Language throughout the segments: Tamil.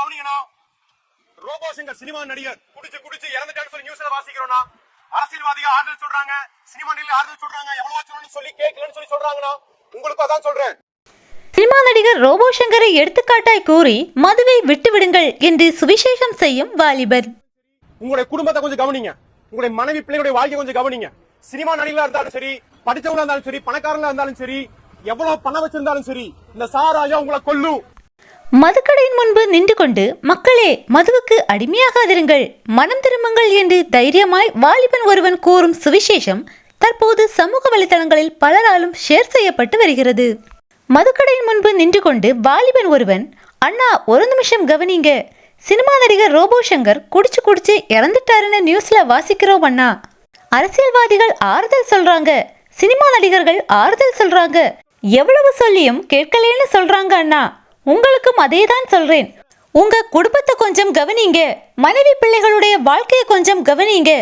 கவனிக்கணும். ரோபோ சங்கர் சினிமா நடிகர். குடிச்சு குடிச்சு இறந்துட்டான்னு சொல்லி நியூஸ்ல வாசிக்கிறோம்னா அரசியல்வாதிகள் ஆறுதல் சொல்றாங்க சினிமா நடிகர் ஆறுதல் சொல்றாங்க எவ்வளவு சொல்லணும்னு சொல்லி கேட்கலன்னு சொல்லி சொல்றாங்கன்னா உங்களுக்கு அதான் சொல்றேன். சினிமா நடிகர் ரோபோ சங்கரை எடுத்துக்காட்டாய் கூறி மதுவை விட்டுவிடுங்கள் என்று சுவிசேஷம் செய்யும் வாலிபர். உங்களுடைய குடும்பத்தை கொஞ்சம் கவனிங்க. உங்களுடைய மனைவி பிள்ளைகளுடைய வாழ்க்கை கொஞ்சம் கவனிங்க. சினிமா நடிகர்களா இருந்தாலும் சரி படிச்சவங்களா இருந்தாலும் சரி பணக்காரங்களா இருந்தாலும் சரி எவ்வளவு பணம் வச்சிருந்தாலும் சரி இந்த சாராயம் உங்களை கொல்லும். மதுக்கடையின் முன்பு நின்று கொண்டு மக்களே மதுவுக்கு அடிமையாகாதிருங்கள் மனம் திரும்புங்கள் என்று தைரியமாய் வாலிபன் ஒருவன் கூறும் சுவிசேஷம் தற்போது சமூக வலைதளங்களில் பலராலும் ஷேர் செய்யப்பட்டு வருகிறது. மதுக்கடையின் முன்பு நின்று கொண்டு வாலிபன் ஒருவன் அண்ணா ஒரு நிமிஷம் கவனிங்க. சினிமா நடிகர் ரோபோ சங்கர் குடிச்சு குடிச்சு இறந்துட்டாருன்னு நியூஸ்ல வாசிக்கிறோம் அண்ணா. அரசியல்வாதிகள் ஆறுதல் சொல்றாங்க. சினிமா நடிகர்கள் ஆறுதல் சொல்றாங்க. எவ்வளவு சொல்லியும் கேட்கலேன்னு சொல்றாங்க அண்ணா. உங்களுக்கும் அதே தான் சொல்றேன். உங்க குடும்பத்தை கொஞ்சம் கவனிங்க. மனைவி பிள்ளைகளுடைய வாழ்க்கையை கொஞ்சம் கவனிங்க.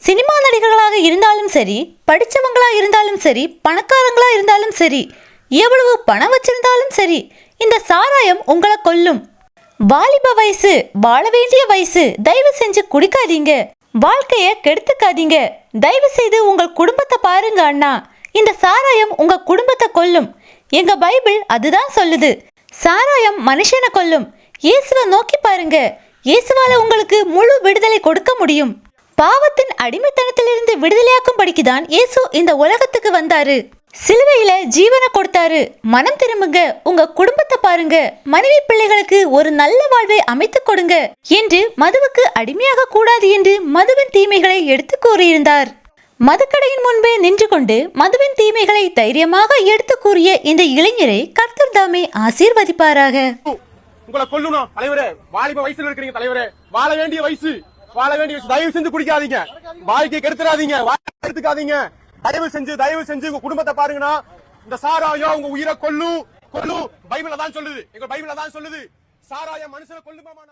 சினிமா நடிகர்களாக இருந்தாலும் சரி படித்தவங்களா இருந்தாலும் சரி பணக்காரங்களா இருந்தாலும் சரி எவ்வளவு பணம் வச்சிருந்தாலும் சரி இந்த சாராயம் உங்களை கொல்லும். வாலிப வயசு வாழ வேண்டிய வயசு தயவு செஞ்சு குடிக்காதீங்க. வாழ்க்கைய கெடுத்துக்காதீங்க. தயவு செய்து உங்கள் குடும்பத்தை பாருங்க அண்ணா. இந்த சாராயம் உங்க குடும்பத்தை கொல்லும். எங்க பைபிள் அதுதான் சொல்லுது. சாராயம் மனுஷனை கொல்லும். இயேசுவை நோக்கி பாருங்க. இயேசுவால உங்களுக்கு முழு விடுதலை கொடுக்க முடியும். பாவத்தின் அடிமைத்தனத்திலிருந்து விடுதலையாக்கும் படிக்குதான் இயேசு இந்த உலகத்துக்கு வந்தாரு. சிலுவையில ஜீவனை கொடுத்தாரு. மனம் திரும்புங்க. உங்க குடும்பத்தை பாருங்க. மனைவி பிள்ளைகளுக்கு ஒரு நல்ல வாழ்வை அமைத்துக் கொடுங்க என்று மதுவுக்கு அடிமையாக கூடாது என்று மதுவின் தீமைகளை எடுத்து கூறியிருந்தார். மதுக்கடையின் முன்பே நின்று கொண்டு மதுவின் தீமைகளை தைரியமாக எடுத்து கூறிய இந்த இளைஞரை தாமே ஆசீர்வதிப்பாராக. உங்களை கொல்லணும் தலைவரே வாலிப வயசுல இருக்கிறீங்க தலைவரே. வாழ வேண்டிய வயசு. வாழ வேண்டிய வயசு. தயவு செஞ்சு குடிக்காதீங்க வாழ்க்கையை கெடுத்துறாதீங்க. வாழ்க்கை தயவு செஞ்சு தயவு செஞ்சு உங்க குடும்பத்தை பாருங்கன்னா இந்த சாராயம் உங்க உயிரை கொல்லும் கொல்லும். பைபிள தான் சொல்லுது. எங்க பைபிள் தான் சொல்லுது. சாராயம் மனுஷனை கொல்லுமாமா